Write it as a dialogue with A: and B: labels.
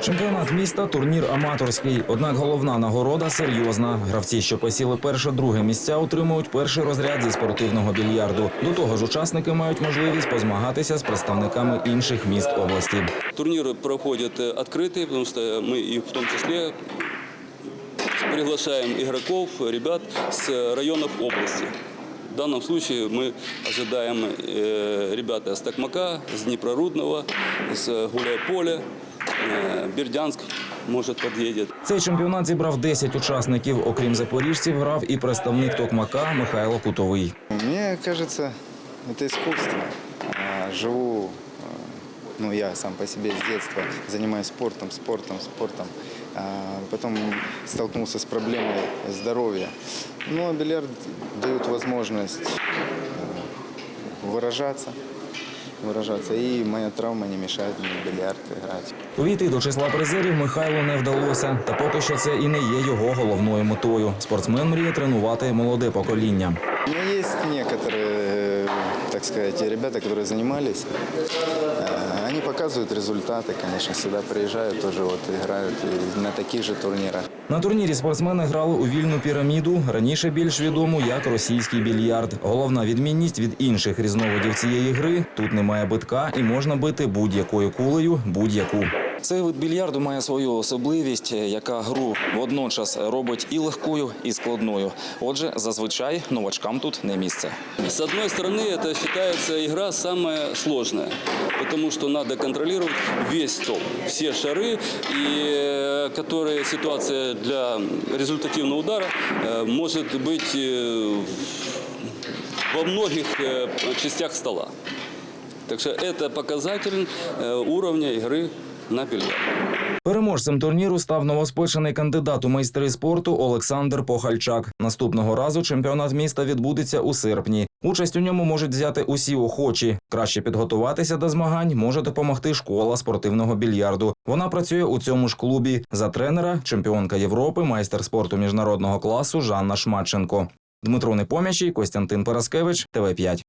A: Чемпіонат міста турнір аматорський. Однак головна нагорода серйозна. Гравці, що посіли перше-друге місця, отримують перший розряд зі спортивного більярду. До того ж, учасники мають можливість позмагатися з представниками інших міст області.
B: Турниры проходят э, открытые, потому что мы и в том числе приглашаем игроков, ребят с районов области. В данном случае мы ожидаем э, ребята с Токмака, с Днепрорудного, с Гуляйполя, э, Бердянск, может, подъедет.
A: Цей чемпіонат зібрав 10 учасників. Окрім запоріжців, грав і представник Токмака Михайло Кутовий.
C: Мне кажется, это искусство. А, Живу, э, ну я сам по себе с детства занимаюсь спортом, спортом, спортом. А Потом столкнулся с проблемой здоровья. Ну а бильярд дает возможность э, выражаться, выражаться. И моя травма не мешает мне в бильярд играть.
A: Увійти до числа призерів Михайлу не вдалося. Та поки що це і не є його головною метою. Спортсмен мріє тренувати молоде покоління.
C: У меня есть некоторые, э, так сказать, ребята, которые занимались. Э, Они показывают результаты, конечно, сюда приезжают, тоже вот играют и на таких же турнирах.
A: На турнірі спортсмени грали у вільну піраміду, раніше більш відому як російський більярд. Головна відмінність від інших різновидів цієї гри тут немає битка і можна бити будь-якою кулею, будь-яку. Цей вид більярду має свою особливість, яка гру водночас робить і легкою, і складною. Отже, зазвичай новачкам тут не місце.
B: С одной стороны, это считается игра самая сложная, потому что надо контролировать весь стол, все шары, и э, которые ситуация для результативного удара э, может быть э, во многих э, частях стола. Так что это показатель э, уровня игры на бильярд.
A: Переможцем турніру став новоспечений кандидат у майстри спорту Олександр Похальчак. Наступного разу чемпіонат міста відбудеться у серпні. Участь у ньому можуть взяти усі охочі. Краще підготуватися до змагань може допомогти школа спортивного більярду. Вона працює у цьому ж клубі. За тренера чемпіонка Європи, майстер спорту міжнародного класу Жанна Шматченко. Дмитро Непомячий, Костянтин Параскевич, ТВ 5